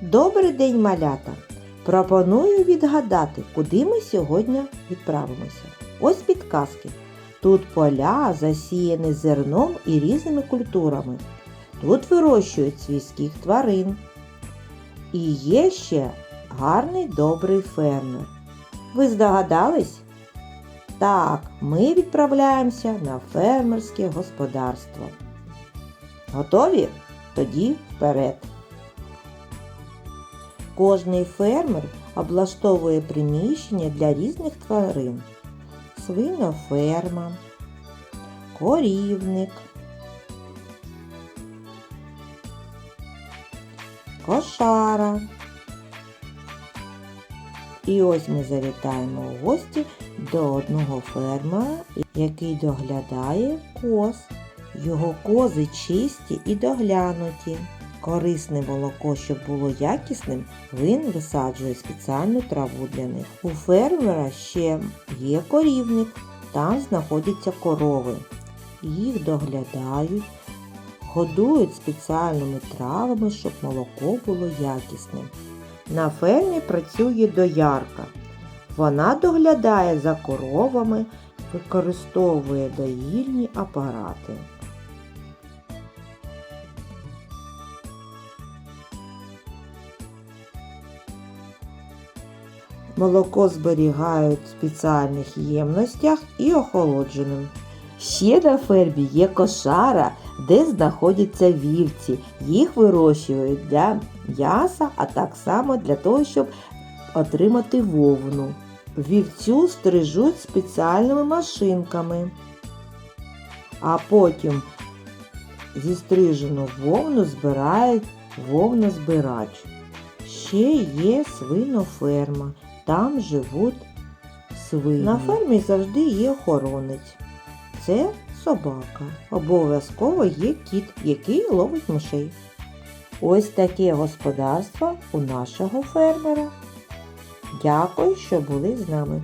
Добрий день, малята! Пропоную відгадати, куди ми сьогодні відправимося. Ось підказки. Тут поля засіяні зерном і різними культурами. Тут вирощують свійських тварин. І є ще гарний добрий фермер. Ви здогадались? Так, ми відправляємося на фермерське господарство. Готові? Тоді вперед. Кожний фермер облаштовує приміщення для різних тварин. Свиноферма, корівник, кошара. І ось ми завітаємо у гості до одного фермера, який доглядає коз. Його кози чисті і доглянуті. Корисне молоко, щоб було якісним, він висаджує спеціальну траву для них. У фермера ще є корівник, там знаходяться корови. Їх доглядають, годують спеціальними травами, щоб молоко було якісним. На фермі працює доярка. Вона доглядає за коровами, використовує доїльні апарати. Молоко зберігають в спеціальних ємностях і охолодженим. Ще на фермі є кошара, де знаходяться вівці. Їх вирощують для м'яса, а так само для того, щоб отримати вовну. Вівцю стрижуть спеціальними машинками, а потім зістрижену вовну збирають вовнозбирач. Ще є свиноферма, там живуть свині. На фермі завжди є охоронець. Це собака. Обов'язково є кіт, який ловить мишей. Ось таке господарство у нашого фермера. Дякую, що були з нами.